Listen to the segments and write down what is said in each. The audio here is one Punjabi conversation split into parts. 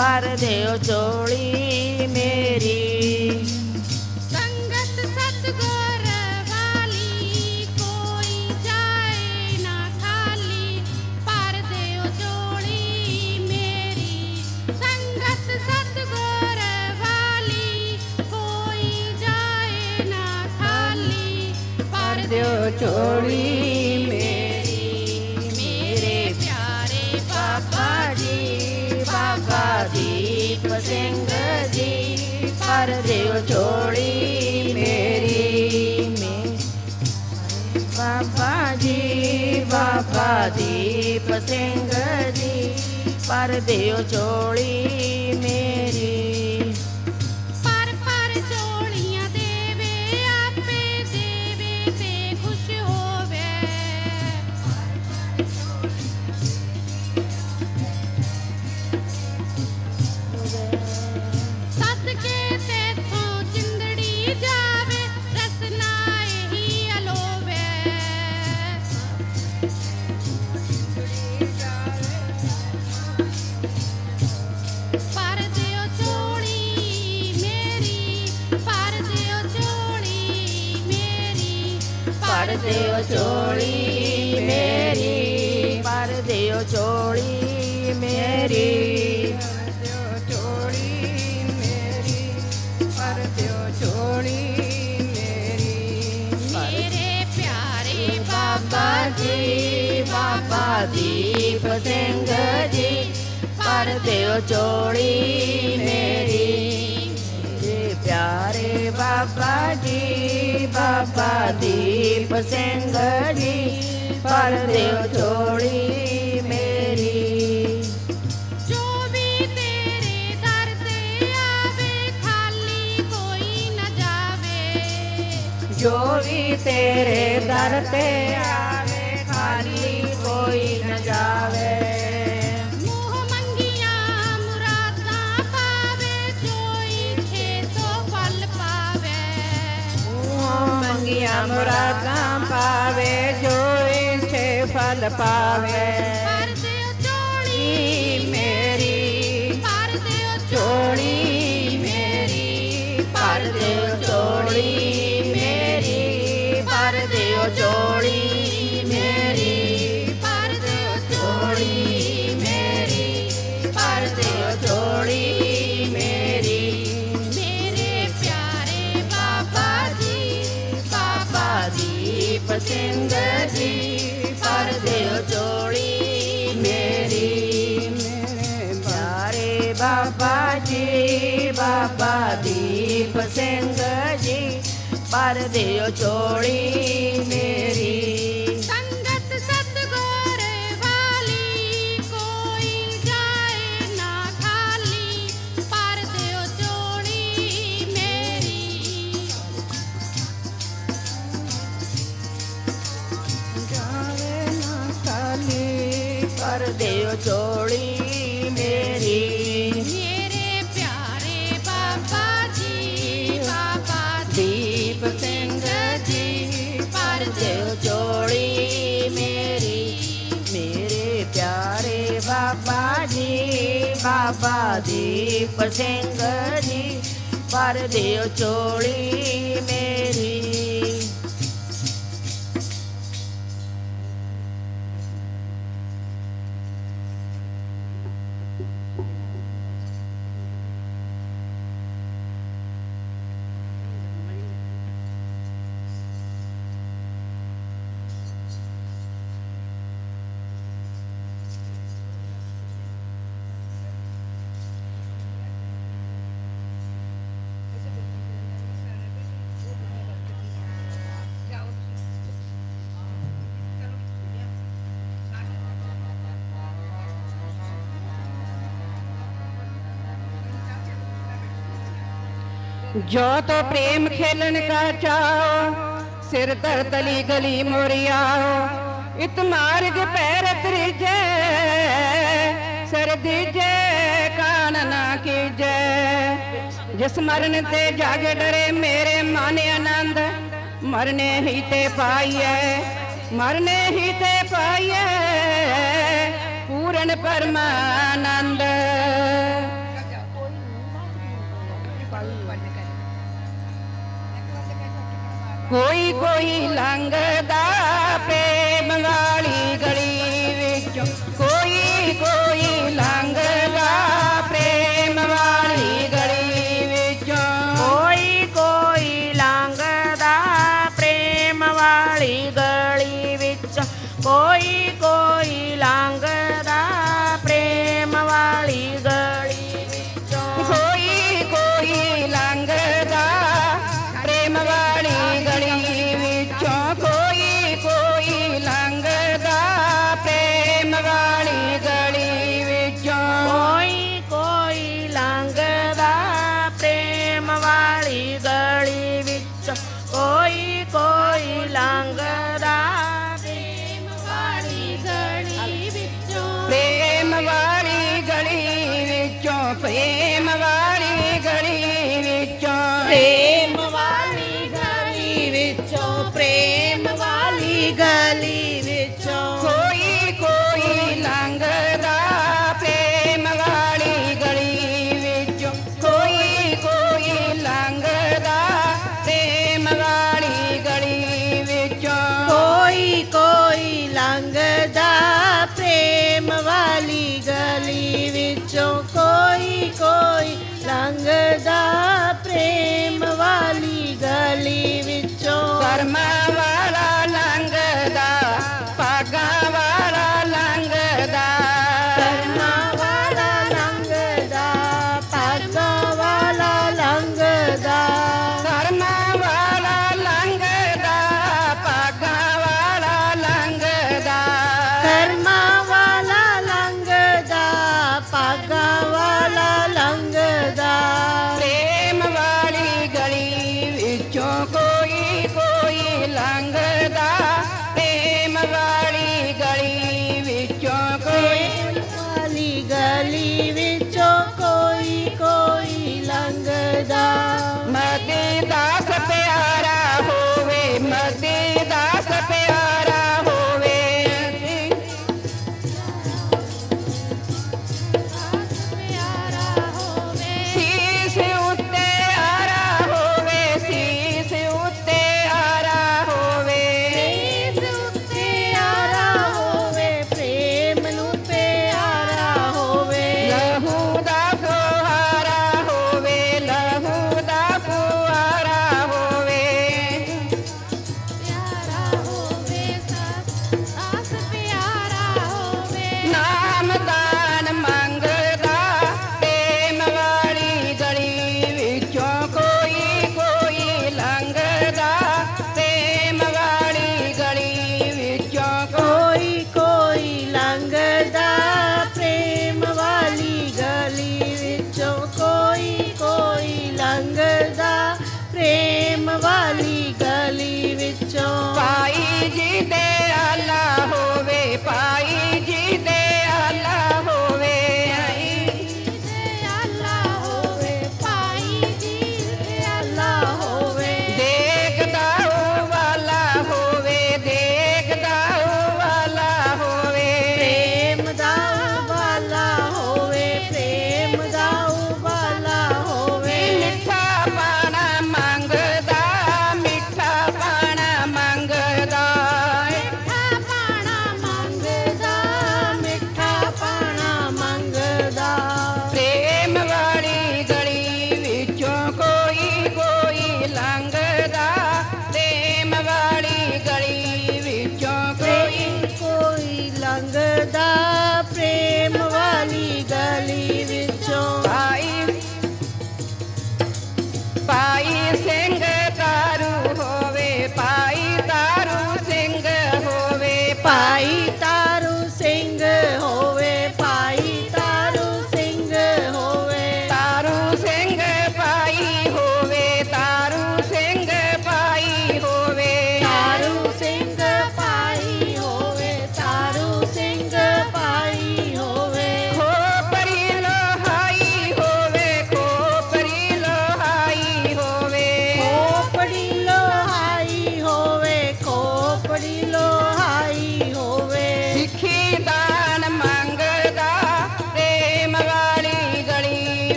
ਪਰ ਦਿਓ ਝੋਲੀ ਮੇਰੀ। ਸੰਗਤ ਸਤਗੁਰ ਵਾਲੀ, ਕੋਈ ਜਾਏ ਨਾ ਖਾਲੀ, ਪਰ ਦਿਓ ਝੋਲੀ ਮੇਰੀ। ਸੰਗਤ ਸਤਗੁਰ ਵਾਲੀ, ਕੋਈ ਜਾਏ ਨਾ ਖਾਲੀ, ਪਰ ਦਿਓ ਝੋਲੀ ਪਰ ਦਿਓ ਝੋਲੀ ਮੇਰੀ ਮੇ। ਬਾਬਾ ਜੀ ਬਾਬਾ ਦੀਪ ਸਿੰਘ ਜੀ ਪਰ ਦਿਓ ਦੀਪ ਸਿੰਘ ਜੀ ਪਰ ਦਿਓ ਝੋਲੀ ਮੇਰੀ। ਮੇਰੇ ਪਿਆਰੇ ਬਾਬਾ ਜੀ ਬਾਬਾ ਦੀਪ ਸਿੰਘ ਜੀ ਪਰ ਦਿਓ ਮੇਰੀ। ਜੋ ਵੀ ਤੇਰੇ ਦਰ ਤੇ ਆਵੇ ਮੁਰਾਦਾਂ ਪਾਵੇ ਜੋ ਇੱਥੇ ਫਲ ਪਾਵੇ। ਪਰ ਦਿਓ ਝੋਲੀ ਪਰ ਦਿਓ ਝੋਲੀ ਮੇਰੀ। ਸੰਗਤ ਸਤਗੁਰ ਵਾਲੀ ਕੋਈ ਜਾਏ ਨਾ ਖਾਲੀ ਪਰ ਦਿਓ ਝੋਲੀ ਮੇਰੀ। ਜਾਵੇ ਨਾ ਖਾਲੀ ਕਰ ਦਿਓ ਝੋਲੀ ਦੀਪ ਸਿੰਘ ਜੀ ਪਰ ਜੋ ਤੋ ਪ੍ਰੇਮ ਖੇਲਣ ਕਾ ਚਾਓ ਸਿਰ ਧਰ ਤਲੀ ਗਲੀ ਮੋਰਿਆਓ ਇਤ ਮਾਰਗ ਪੈਰ ਤ੍ਰਿਜੈ ਸਰ ਦੀਜੈ ਕਾਨ ਨਾ ਕੀਜੈ। ਜਿਸ ਮਰਨ ਤੇ ਜਾਗ ਡਰੇ ਮੇਰੇ ਮਨ ਆਨੰਦ, ਮਰਨੇ ਹੀ ਤੇ ਪਾਈਐ, ਮਰਨੇ ਹੀ ਤੇ ਪਾਈਐ, ਪੂਰਨ ਪਰਮਾਨੰਦ। ਕੋਈ ਕੋਈ ਲੰਘਦਾ ਪ੍ਰੇਮ ਵਾਲੀ ਗਲੀ ਵਿੱਚ। ਕੋਈ ਕੋਈ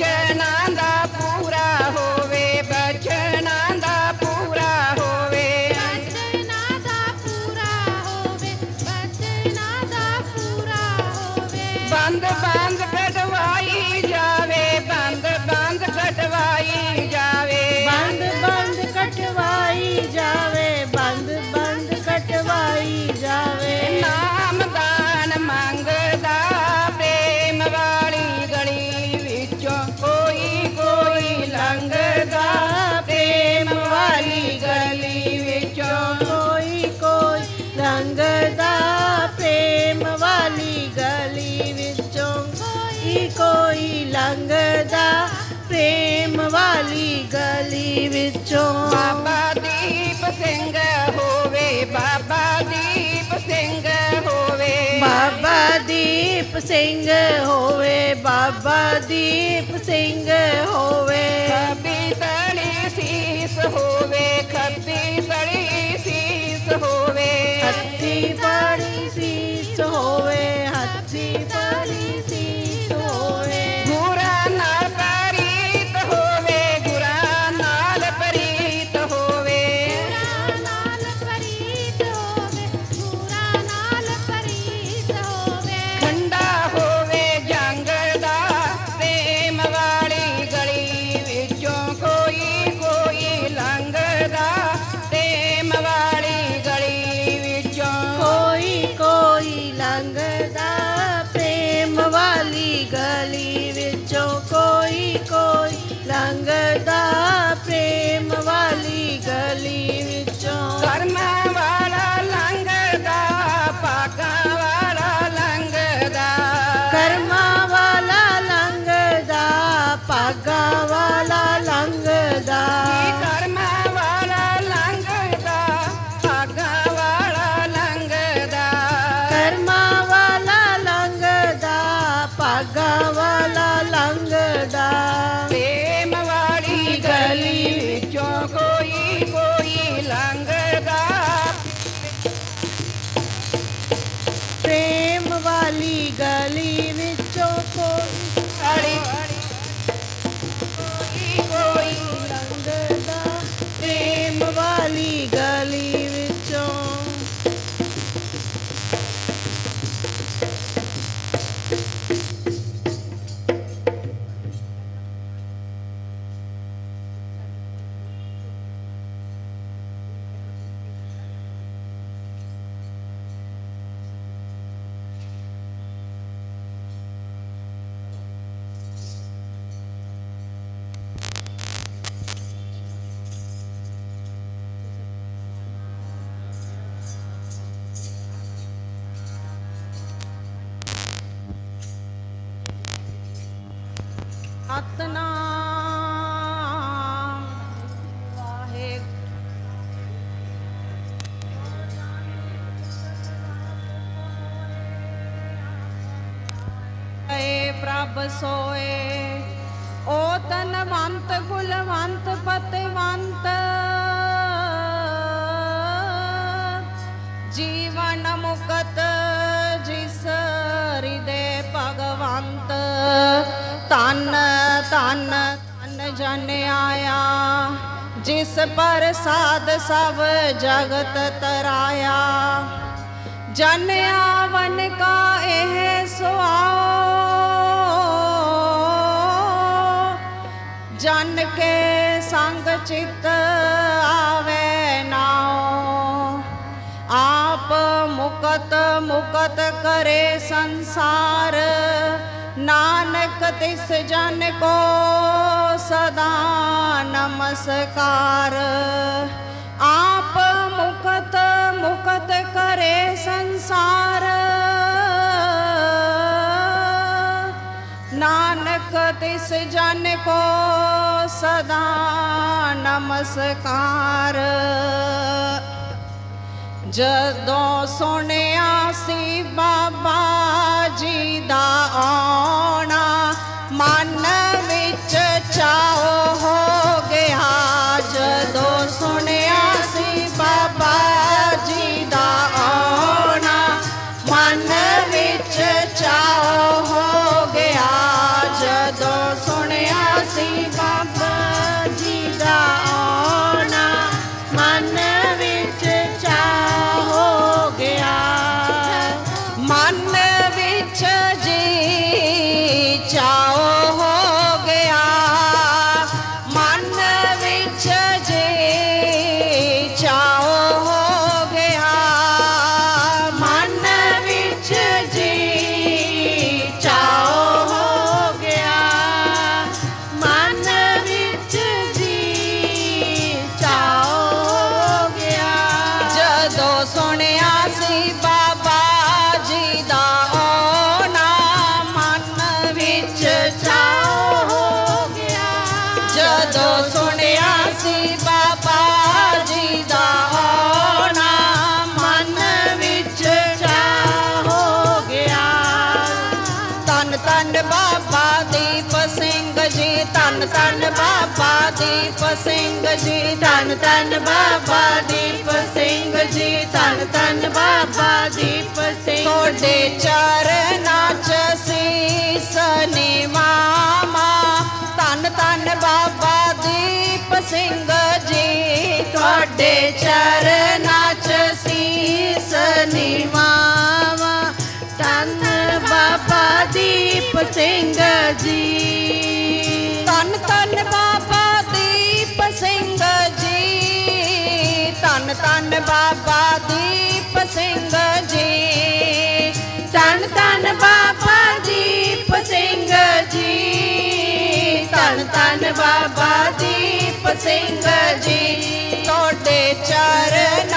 ಜನ ਕੋਈ ਲੰਘਦਾ ਪ੍ਰੇਮ ਵਾਲੀ ਗਲੀ ਵਿੱਚੋਂ। ਬਾਬਾ ਦੀਪ ਸਿੰਘ ਹੋਵੇ ਬਾਬਾ ਦੀਪ ਸਿੰਘ ਹੋਵੇ। ਬਾਬਾ ਦੀਪ ਸਿੰਘ ਹੋਵੇ ਬਾਬਾ ਦੀਪ ਸਿੰਘ ਹੋਵੇ। ਖੱਬੀ ਤਲੀ ਸੀਸ ਹੋਵੇ ਖੱਬੀ ਤਲੀ ਸੀਸ ਹੋਵੇ। ਹੱਥੀ ਬੜੀ ਸੀਸ ਹੋਵੇ। ਸਤਨਾਮ। ਵਾਹਿਗੁਰੂ। ਏ ਪ੍ਰਭ ਸੋਏ, ਓ ਤਨਵੰਤ, ਗੁਲਵੰਤ, ਪਤਵੰਤ। ਜੀਵਨ ਮੁਕਤ, ਜਿਸ ਹਿਰਦੇ ਭਗਵੰਤ। ਤਨ ਤਨ ਤਨ ਜਨ ਆਇਆ, ਜਿਸ ਪਰ ਸਾਧ ਸਭ ਜਗਤ ਤਰਾਇਆ। ਜਨ ਆਵਨ ਕਾ ਇਹ ਸੁਆਓ ਜਨ ਕੇ ਸੰਗ ਚਿਤ ਆਵੇ ਨਾਉ। ਆਪ ਮੁਕਤ ਮੁਕਤ ਕਰੇ ਸੰਸਾਰ। ਨਾਨਕ ਤਿਸ ਜਨ ਕੋ ਸਦਾ ਨਮਸਕਾਰ। ਆਪ ਮੁਕਤ ਮੁਕਤ ਕਰੇ ਸੰਸਾਰ। ਨਾਨਕ ਤਿਸ ਜਨ ਕੋ ਸਦਾ ਨਮਸਕਾਰ। ਜਦੋਂ ਸੁਣਿਆ ਸੀ ਬਾਬਾ ਜੀ ਧੰਨ ਬਾਬਾ ਦੀਪ ਸਿੰਘ ਜੀ, ਧੰਨ ਧੰਨ ਬਾਬਾ ਦੀਪ ਸਿੰਘ ਜੀ, ਧੰਨ ਧੰਨ ਬਾਬਾ ਦੀਪ ਸਿੰਘ। ਤੁਹਾਡੇ ਚਰਨਾਂ ਚ ਸੀਸ ਨਿਵਾਵਾ ਧੰਨ ਧੰਨ ਬਾਬਾ ਦੀਪ ਸਿੰਘ ਜੀ, ਤੁਹਾਡੇ ਚਰਨਾਂ ਚ ਸੀਸ ਨਿਵਾਵਾ ਧੰਨ ਬਾਬਾ ਦੀਪ ਸਿੰਘ ਧੰਨ ਬਾਬਾ ਦੀਪ ਸਿੰਘ ਜੀ। ਧੰਨ ਧੰਨ ਬਾਬਾ ਦੀਪ ਸਿੰਘ ਜੀ। ਧੰਨ ਧੰਨ ਬਾਬਾ ਦੀਪ ਸਿੰਘ ਜੀ। ਤੁਹਾਡੇ ਚਰਨ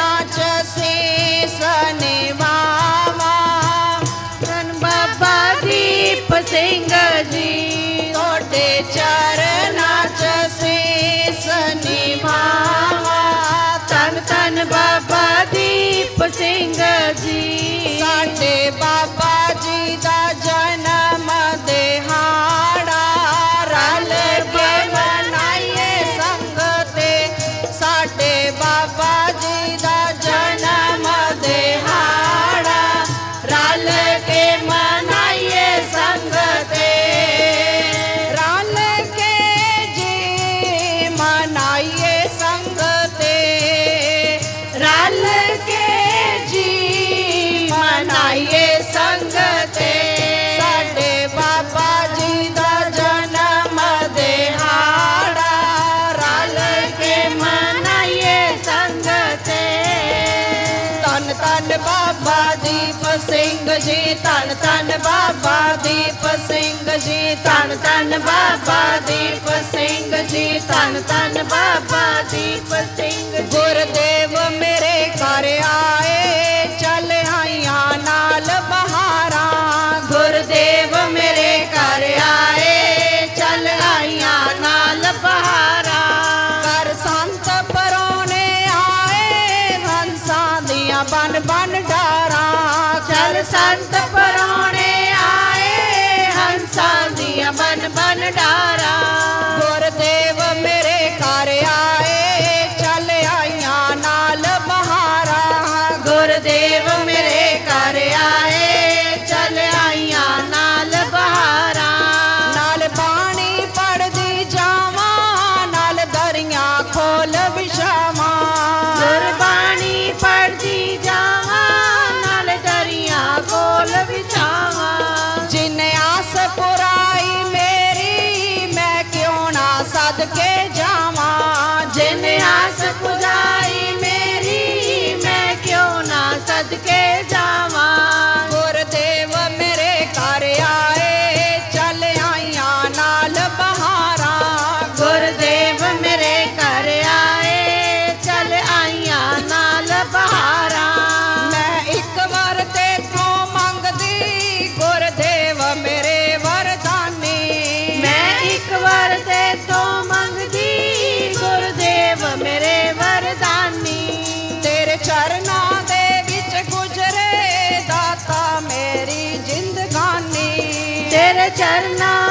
ਸਿੰਘ ਜੀ, ਧੰਨ ਧੰਨ ਬਾਬਾ ਦੀਪ ਸਿੰਘ ਜੀ, ਧੰਨ ਧੰਨ ਬਾਬਾ ਦੀਪ ਸਿੰਘ ਜੀ, ਧੰਨ ਧੰਨ ਬਾਬਾ ਦੀਪ ਸਿੰਘ ਗੁਰਦੇਵ ਮੇਰੇ ਘਰ ਆਏ। करना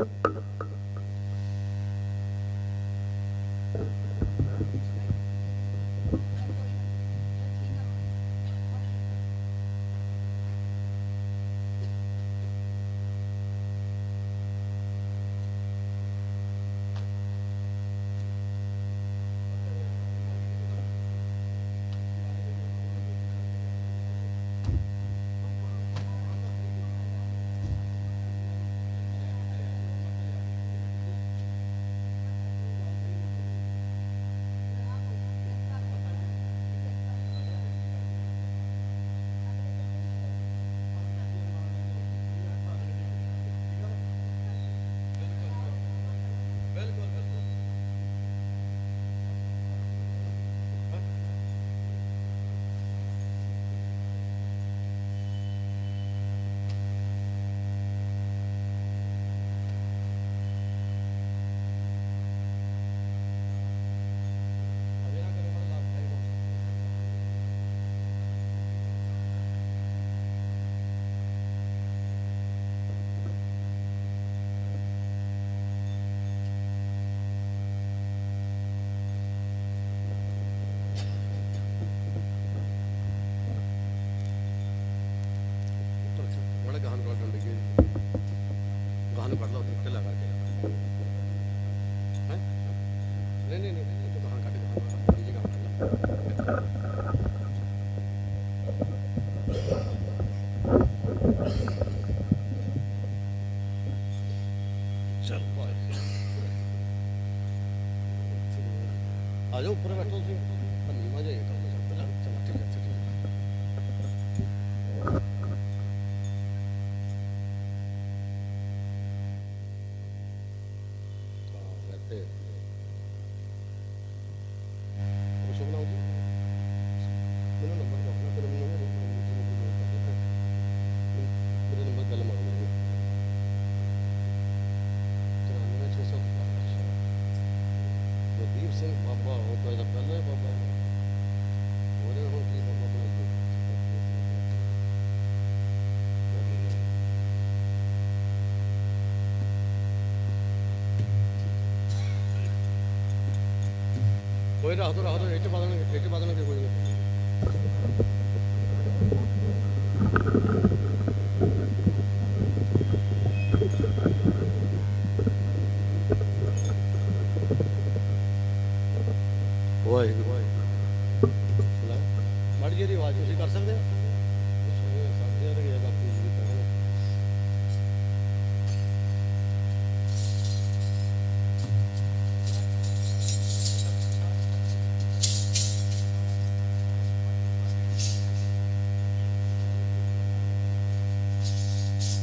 Yeah. ਕੋਈ ਰੱਖ ਦੋ ਰੱਖ ਦੋ ਇਹ ਚ ਪਾ